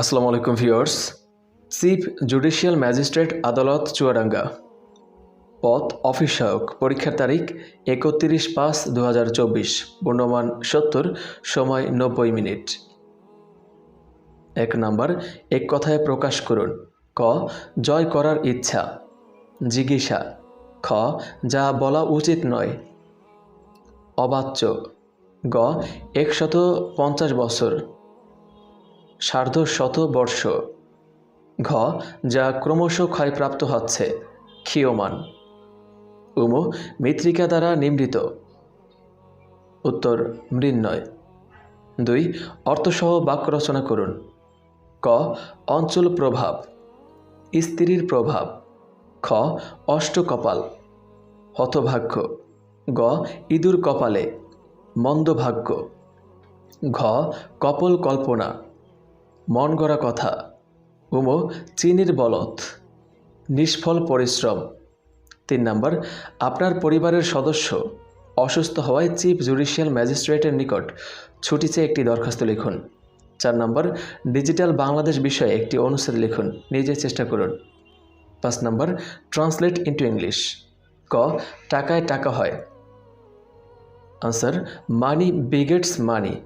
আসসালামু আলাইকুম viewers. Chief judicial magistrate আদালত চুয়াডাঙ্গা। পথ অফিস সহায়ক পরীক্ষার তারিখ একত্রিশ পাঁচ দু হাজার চব্বিশ পূর্ণমান সত্তর, সময় নব্বই মিনিট। এক নাম্বার, এক কথায় প্রকাশ করুন। ক, জয় করার ইচ্ছা। জিজ্ঞাসা। খ, যা বলা উচিত নয়। অবাচ্য। গ, একশত পঞ্চাশ বছর। সার্ধ শত বর্ষ ঘ, যা ক্রমশ ক্ষয়প্রাপ্ত হচ্ছে, ক্ষীয়মান। উমু, মৃত্তিকা দ্বারা নিমৃত। উত্তর, মৃন্ময়। দুই, অর্থসহ বাক্য রচনা করুন। ক, অঞ্চল প্রভাব। স্ত্রীর প্রভাব। খ অষ্টকপাল হতভাগ্য। গ, ইঁদুর কপালে। মন্দভাগ্য। ঘ, কপল কল্পনা। মন গড়া কথা। উমো, চিনির বলত নিষ্ফল পরিশ্রম। তিন নম্বর, আপনার পরিবারের সদস্য। অসুস্থ হওয়ায় চিফ জুডিশিয়াল ম্যাজিস্ট্রেটের নিকট ছুটি চেয়ে একটি দরখাস্ত লিখুন। চার নম্বর, ডিজিটাল বাংলাদেশ বিষয়ে একটি অনুচ্ছেদ লিখুন। নিজে চেষ্টা করুন। পাঁচ নম্বর, ট্রান্সলেট ইন্টু ইংলিশ। ক, টাকায় টাকা হয়। Answer, money begets money.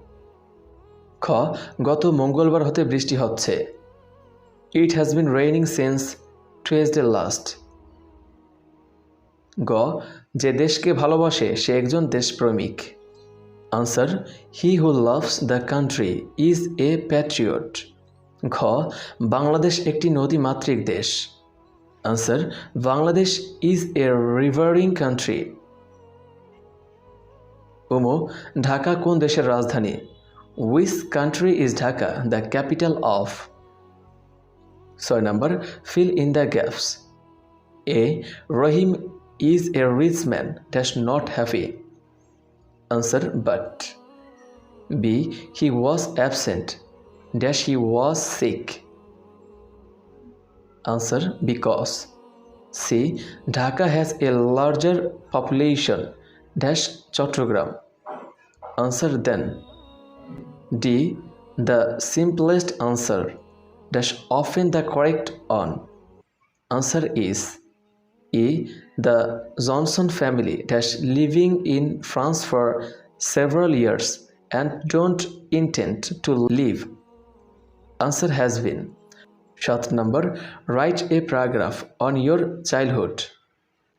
খ গত মঙ্গলবার হতে বৃষ্টি হচ্ছে। It has been raining since Tuesday last গ, যে দেশকে ভালোবাসে, সে একজন দেশপ্রেমিক। Answer he who loves the country is a patriot ঘ, বাংলাদেশ একটি নদীমাতৃক দেশ। Answer Bangladesh is a riverine country উমো, Dhaka কোন দেশের রাজধানী? Which country is Dhaka the capital of? So number fill in the gaps. A. Rahim is a rich man that's not happy. Answer but. B. He was absent dash he was sick. Answer because. C. Dhaka has a larger population dash Chotogram. Answer then. D. The simplest answer dash often the correct one. Answer is E. The Johnson family dash living in France for several years and don't intend to leave. Answer has been. সাত number write a paragraph on your childhood.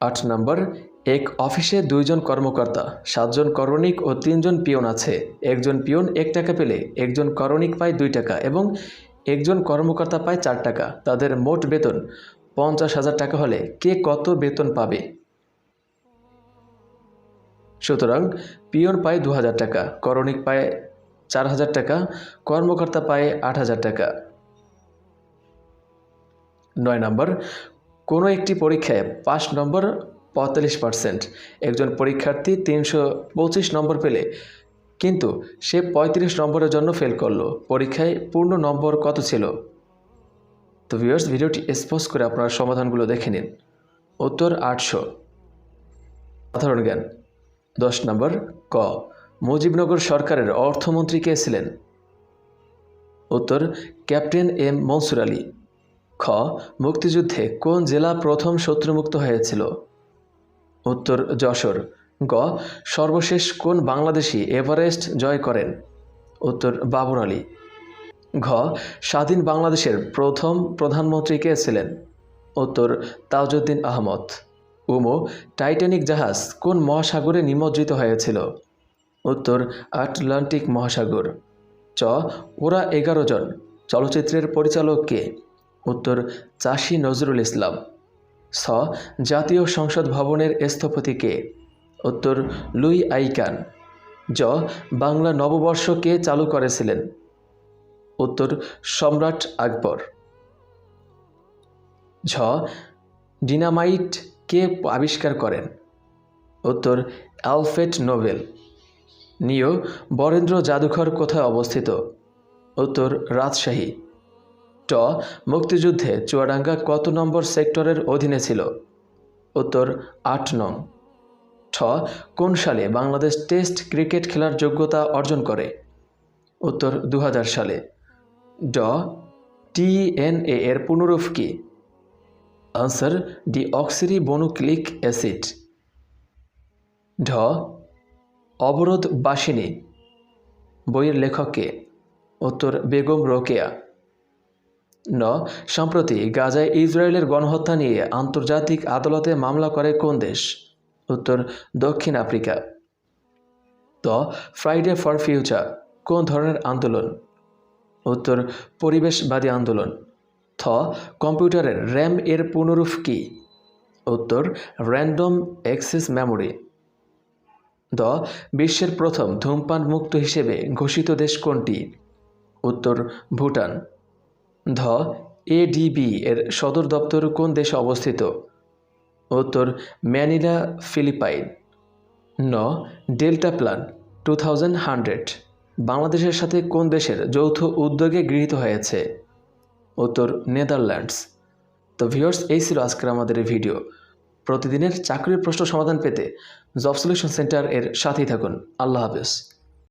আট নম্বর এক অফিসে দুইজন কর্মকর্তা, সাতজন করণিক ও তিনজন peon আছে। একজন পিয়ন এক টাকা পেলে, একজন করণিক পায় দুই টাকা এবং একজন কর্মকর্তা পায় চার টাকা। তাদের মোট বেতন পঞ্চাশ হাজার টাকা হলে কে কত বেতন পাবে? সুতরাং পিয়ন পায় দু হাজার টাকা, করণিক পায় চার হাজার টাকা, কর্মকর্তা পায় আট হাজার টাকা। নয় নম্বর, কোনো একটি পরীক্ষায় পাঁচ নম্বর পঁয়তাল্লিশ পার্সেন্ট একজন পরীক্ষার্থী তিনশো পঁচিশ নম্বর পেলে, কিন্তু সে পঁয়ত্রিশ নম্বরের জন্য ফেল করল। পরীক্ষায় পূর্ণ নম্বর কত ছিল? তো ভিউয়ার্স ভিডিওটি স্পষ্ট করে আপনার সমাধানগুলো দেখে নিন। উত্তর আটশো। সাধারণ জ্ঞান। দশ নম্বর, ক। মুজিবনগর সরকারের অর্থমন্ত্রী কে ছিলেন? উত্তর, ক্যাপ্টেন এম মনসুর আলী। খ। মুক্তিযুদ্ধে কোন জেলা প্রথম শত্রুমুক্ত হয়েছিল? উত্তর যশোর। গ, সর্বশেষ কোন বাংলাদেশি এভারেস্ট জয় করেন? উত্তর বাবর আলী। ঘ, স্বাধীন বাংলাদেশের প্রথম প্রধানমন্ত্রী কে ছিলেন? উত্তর তাজউদ্দিন আহমদ। উমো, টাইটানিক জাহাজ কোন মহাসাগরে নিমজ্জিত হয়েছিল? উত্তর, আটলান্টিক মহাসাগর। চ ওরা এগারো জন। চলচ্চিত্রের পরিচালক কে? উত্তর, চাষি নজরুল ইসলাম। ছ জাতীয় সংসদ ভবনের স্থপতি কে? উত্তর, লুই আইকান। জ, বাংলা নববর্ষ কে চালু করেছিলেন? উত্তর, সম্রাট আকবর। ঝ, ডিনামাইট কে আবিষ্কার করেন? উত্তর অ্যালফেট নোবেল। নিয় বরেন্দ্র জাদুঘর কোথায় অবস্থিত? উত্তর, রাজশাহী। ট মুক্তিযুদ্ধে চুয়াডাঙ্গা কত নম্বর সেক্টরের অধীনে ছিল? উত্তর, আট নং। ঠ, কোন সালে বাংলাদেশ টেস্ট ক্রিকেট খেলার যোগ্যতা অর্জন করে? উত্তর দু হাজার সালে। ড টিএনএ এর পুনরূপ কি? Answer deoxyribonucleic acid. ঢ, অবরোধ বাসিনী। বইয়ের লেখককে উত্তর, বেগম রোকেয়া। ন, সম্প্রতি গাজায় ইসরায়েলের গণহত্যা নিয়ে আন্তর্জাতিক আদালতে মামলা করে কোন দেশ? উত্তর, দক্ষিণ আফ্রিকা। ত, ফ্রাইডে ফর ফিউচার, কোন ধরনের আন্দোলন? উত্তর, পরিবেশবাদী আন্দোলন। থ, কম্পিউটারের র্যাম এর পুনরূপ কি? উত্তর, র্যান্ডম অ্যাক্সেস মেমোরি। দ, বিশ্বের প্রথম ধূমপান মুক্ত হিসেবে ঘোষিত দেশ কোনটি? উত্তর, ভুটান। ধ এডিবি এর সদর দপ্তর কোন দেশে অবস্থিত? উত্তর, ম্যানিলা, ফিলিপাইন। ন, delta plan, two thousand hundred. বাংলাদেশের সাথে কোন দেশের যৌথ উদ্যোগে গৃহীত হয়েছে? উত্তর, নেদারল্যান্ডস। তো ভিউয়ার্স, এই ছিল আজকের আমাদের ভিডিও। প্রতিদিনের চাকরির প্রশ্ন সমাধান পেতে জব সলিউশন সেন্টার এর সাথেই থাকুন। আল্লাহ হাফেজ।